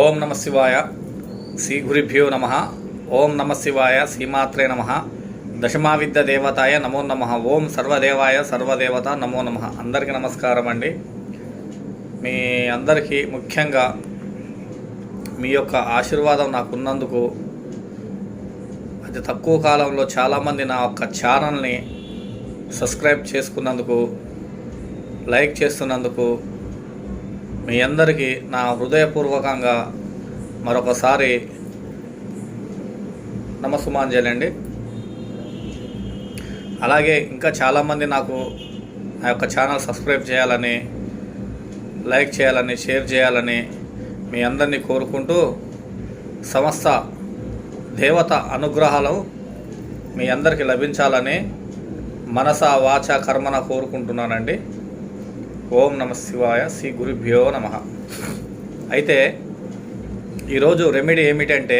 ఓం నమ శివాయ శ్రీ గురిభ్యో నమ. ఓం నమ శివాయ శ్రీమాత్రే నమ. దశమావిద్య దేవతాయ నమో నమ. ఓం సర్వదేవాయ సర్వదేవత నమో నమ. అందరికీ నమస్కారం అండి. మీ అందరికీ ముఖ్యంగా మీ యొక్క ఆశీర్వాదం నాకున్నందుకు అతి తక్కువ కాలంలో చాలామంది నా యొక్క ఛానల్ని సబ్స్క్రైబ్ చేసుకున్నందుకు లైక్ చేస్తున్నందుకు మీ అందరికీ నా హృదయపూర్వకంగా మరొకసారి నమస్సుమాంజలండి. అండి అలాగే ఇంకా చాలామంది నాకు నా యొక్క ఛానల్ సబ్స్క్రైబ్ చేయాలని లైక్ చేయాలని షేర్ చేయాలని మీ అందరినీ కోరుకుంటూ సమస్త దేవత అనుగ్రహాలు మీ అందరికీ లభించాలని మనస వాచ కర్మన కోరుకుంటున్నానండి. ఓం నమ శివాయ శ్రీ గురుభ్యో నమ. అయితే ఈరోజు రెమెడీ ఏమిటంటే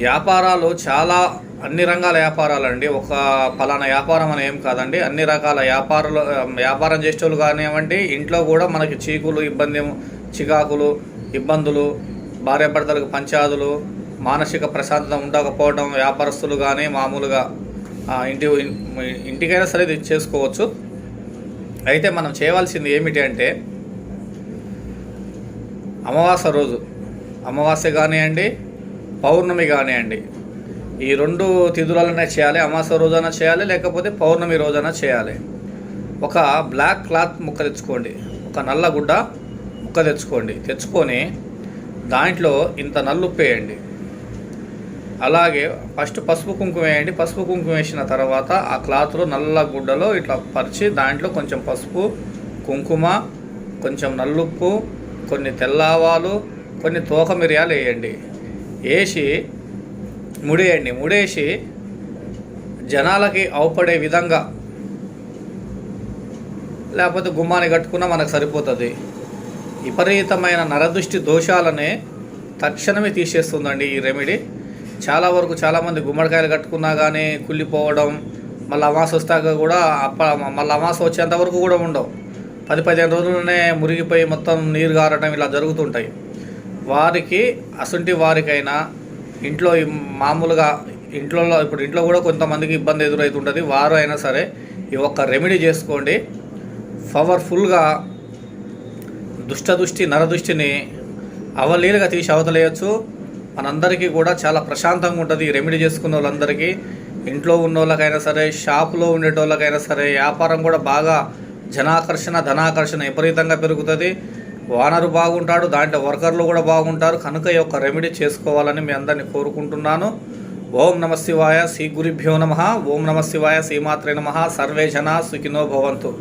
వ్యాపారాలు చాలా అన్ని రంగాల వ్యాపారాలు అండి. ఒక ఫలానా వ్యాపారం అని ఏం కాదండి. అన్ని రకాల వ్యాపారాలు వ్యాపారం చేసేవాళ్ళు కానివ్వండి ఇంట్లో కూడా మనకి చీకులు ఇబ్బంది చికాకులు ఇబ్బందులు భార్యాభర్తలకు పంచాదులు మానసిక ప్రశాంతత ఉండకపోవడం వ్యాపారస్తులు కానీ మామూలుగా ఇంటి ఇంటికైనా సరే ఇది చేసుకోవచ్చు. అయితే మనం చేయవలసింది ఏమిటి అంటే అమావాస్య రోజు. అమావాస్య కానివ్వండి పౌర్ణమి కానివ్వండి. ఈ రెండు తిథులనే చేయాలి. అమావాస్య రోజైనా చేయాలి లేకపోతే పౌర్ణమి రోజైనా చేయాలి. ఒక బ్లాక్ క్లాత్ ముక్క తెచ్చుకోండి. ఒక నల్ల గుడ్డ ముక్క తెచ్చుకోండి. తెచ్చుకొని దాంట్లో ఇంత నల్లుప్పు వేయండి అలాగే ఫస్ట్ పసుపు కుంకుమ వేయండి. పసుపు కుంకుమ వేసిన తర్వాత ఆ క్లాత్లో నల్ల గుడ్డలో ఇట్లా పరిచి దాంట్లో కొంచెం పసుపు కుంకుమ కొంచెం నల్లుప్పు కొన్ని తెల్లావాలు కొన్ని తోక మిరియాలు వేయండి. వేసి ముడేయండి. ముడేసి జనాలకి అవపడే విధంగా లేకపోతే గుమ్మాన్ని కట్టుకున్నా మనకు సరిపోతుంది. విపరీతమైన నరదృష్టి దోషాలనే తక్షణమే తీసేస్తుందండి ఈ రెమెడీ. చాలా వరకు చాలామంది గుమ్మడికాయలు కట్టుకున్నా కానీ కుళ్ళిపోవడం మళ్ళీ అమాస వస్తాక కూడా అప్ప మళ్ళీ అమాస వచ్చేంత వరకు కూడా ఉండవు. పది పదిహేను రోజులనే మురిగిపోయి మొత్తం నీరు గారటం ఇలా జరుగుతుంటాయి. వారికి అసంటి వారికైనా ఇంట్లో మామూలుగా ఇంట్లో ఇప్పుడు ఇంట్లో కూడా కొంతమందికి ఇబ్బంది ఎదురవుతుంటుంది వారు అయినా సరే ఈ ఒక్క రెమెడీ చేసుకోండి. పవర్ఫుల్గా దుష్టదృష్టి నరదృష్టిని అవలీలుగా తీసి అవతలేయచ్చు. మనందరికీ కూడా చాలా ప్రశాంతంగా ఉంటుంది రెమెడీ చేసుకున్న వాళ్ళందరికీ. ఇంట్లో ఉన్న వాళ్ళకైనా సరే షాపులో ఉండేటోళ్ళకైనా సరే వ్యాపారం కూడా బాగా జనాకర్షణ ధనాకర్షణ విపరీతంగా పెరుగుతుంది. ఓనరు బాగుంటాడు దాంట్లో వర్కర్లు కూడా బాగుంటారు. కనుక ఈ యొక్క రెమెడీ చేసుకోవాలని మీ అందరిని కోరుకుంటున్నాను. ఓం నమ శివాయ శ్రీ గురిభ్యో నమ. ఓం నమ శివాయ శ్రీమాత్రే నమ. సర్వే జనా సుఖినో భవంతు.